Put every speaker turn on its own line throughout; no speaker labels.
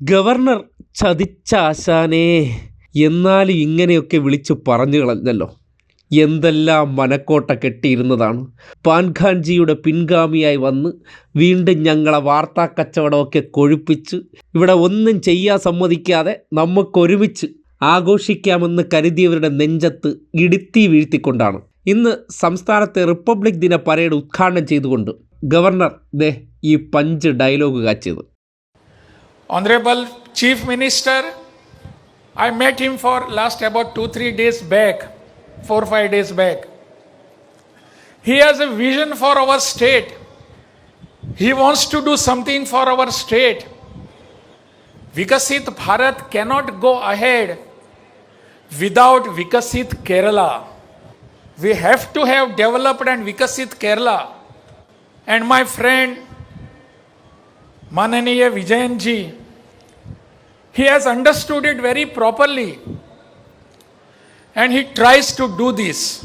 Governor ചതിച്ചാശാനേ എന്നാലും ഇങ്ങനെയൊക്കെ വിളിച്ചു പറഞ്ഞു കളഞ്ഞല്ലോ എന്തെല്ലാം മനക്കോട്ട കെട്ടിയിരുന്നതാണ്. പാൻഖാൻജിയുടെ പിൻഗാമിയായി വന്ന് വീണ്ടും ഞങ്ങളെ വാർത്താ കച്ചവടമൊക്കെ കൊഴുപ്പിച്ച് ഇവിടെ ഒന്നും ചെയ്യാൻ സമ്മതിക്കാതെ നമുക്കൊരുമിച്ച് ആഘോഷിക്കാമെന്ന് കരുതിയവരുടെ നെഞ്ചത്ത് ഇടുത്തി വീഴ്ത്തിക്കൊണ്ടാണ്. ഇന്ന് സംസ്ഥാനത്തെ റിപ്പബ്ലിക് ദിന പരേഡ് ഉദ്ഘാടനം ചെയ്തുകൊണ്ട് ഗവർണർ ദേ ഈ പഞ്ച് ഡയലോഗ് കാച്ചിയത്.
Honorable Chief Minister, I met him for last about two, three days back, four, five days back. He has a vision for our state. He wants to do something for our state. Vikasit Bharat cannot go ahead without Vikasit Kerala. We have to have developed and Vikasit Kerala. And my friend, Mananiya Vijayanji, he has understood it very properly and he tries to do this.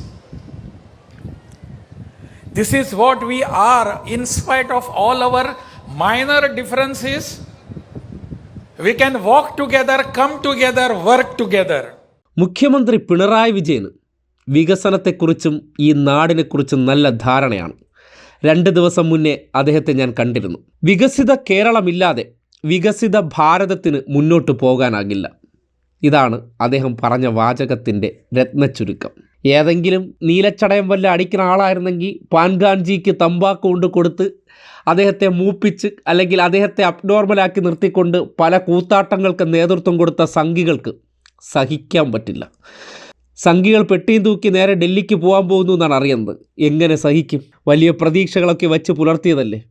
This is what we are, in spite of all our minor differences. We can walk together, come together, work together.
മുഖ്യമന്ത്രി പിണറായി വിജയന് വികസനത്തെക്കുറിച്ചും ഈ നാടിനെക്കുറിച്ചും നല്ല ധാരണയാണ് രണ്ട് ദിവസം മുന്നേ അദ്ദേഹത്തെ ഞാൻ കണ്ടിരുന്നു. വികസിത കേരളമില്ലാതെ വികസിത ഭാരതത്തിന് മുന്നോട്ട് പോകാനാകില്ല. ഇതാണ് അദ്ദേഹം പറഞ്ഞ വാചകത്തിന്റെ രത്നച്ചുരുക്കം. ഏതെങ്കിലും നീലച്ചടയം വല്ല അടിക്കുന്ന ആളായിരുന്നെങ്കിൽ പാൻഗാൻജിക്ക് തമ്പാക്ക് കൊണ്ട് കൊടുത്ത് അദ്ദേഹത്തെ മൂപ്പിച്ച് അല്ലെങ്കിൽ അദ്ദേഹത്തെ അബ്നോർമലാക്കി നിർത്തിക്കൊണ്ട് പല കൂത്താട്ടങ്ങൾക്ക് നേതൃത്വം കൊടുത്ത സംഘികൾക്ക് സഹിക്കാൻ പറ്റില്ല. സംഘികൾ പെട്ടിയും തൂക്കി നേരെ ഡൽഹിക്ക് പോകാൻ പോകുന്നു എന്നാണ് അറിയുന്നത്. എങ്ങനെ സഹിക്കും? വലിയ പ്രതീക്ഷകളൊക്കെ വെച്ച് പുലർത്തിയതല്ലേ?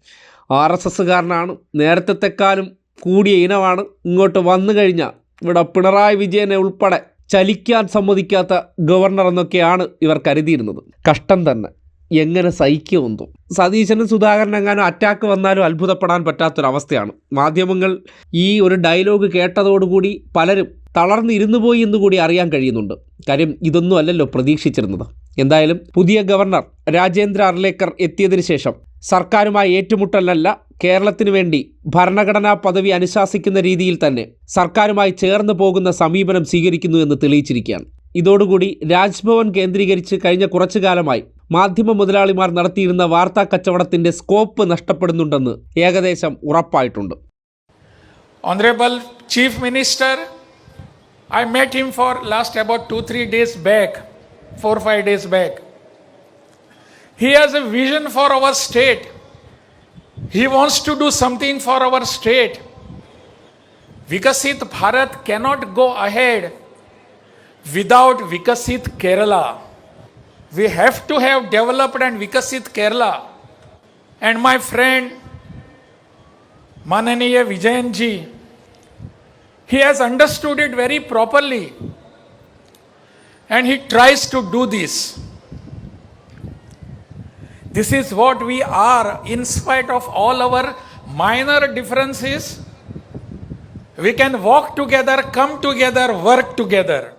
R S എസ്സുകാരനാണ്. നേരത്തെക്കാളും കൂടിയ ഇനമാണ് ഇങ്ങോട്ട് വന്നു കഴിഞ്ഞാൽ. ഇവിടെ പിണറായി വിജയനെ ഉൾപ്പെടെ ചലിക്കാൻ സമ്മതിക്കാത്ത ഗവർണർ എന്നൊക്കെയാണ് ഇവർ കരുതിയിരുന്നത്. കഷ്ടം തന്നെ. എങ്ങനെ സഹിക്കുമെന്നും സതീശനും സുധാകരൻ എങ്ങാനും അറ്റാക്ക് വന്നാലും അത്ഭുതപ്പെടാൻ പറ്റാത്തൊരവസ്ഥയാണ്. മാധ്യമങ്ങൾ ഈ ഒരു ഡയലോഗ് കേട്ടതോടുകൂടി പലരും തളർന്നിരുന്നു പോയി എന്ന് കൂടി അറിയാൻ കഴിയുന്നുണ്ട്. കാര്യം ഇതൊന്നും അല്ലല്ലോ പ്രതീക്ഷിച്ചിരുന്നത്. എന്തായാലും പുതിയ ഗവർണർ രാജേന്ദ്ര അർലേക്കർ എത്തിയതിനു ശേഷം സർക്കാരുമായി ഏറ്റുമുട്ടലല്ല കേരളത്തിന് വേണ്ടി ഭരണഘടനാ പദവി അനുശാസിക്കുന്ന രീതിയിൽ തന്നെ സർക്കാരുമായി ചേർന്ന് പോകുന്ന സമീപനം സ്വീകരിക്കുന്നു എന്ന് തെളിയിച്ചിരിക്കുകയാണ്. ഇതോടുകൂടി രാജ്ഭവൻ കേന്ദ്രീകരിച്ച് കഴിഞ്ഞ കുറച്ചു കാലമായി മാധ്യമ മുതലാളിമാർ നടത്തിയിരുന്ന വാർത്താ കച്ചവടത്തിന്റെ സ്കോപ്പ് നഷ്ടപ്പെടുന്നുണ്ടെന്ന് ഏകദേശം ഉറപ്പായിട്ടുണ്ട്.
Honorable Chief Minister, I met him for last about two, three days back, four, five days back. He has a vision for our state. He wants to do something for our state. Vikasit Bharat cannot go ahead without Vikasit Kerala. We have to have developed and Vikasit Kerala. And my friend, Mananiya Vijayanji, he has understood it very properly and he tries to do this. This is what we are, in spite of all our minor differences. We can walk together, come together, work together.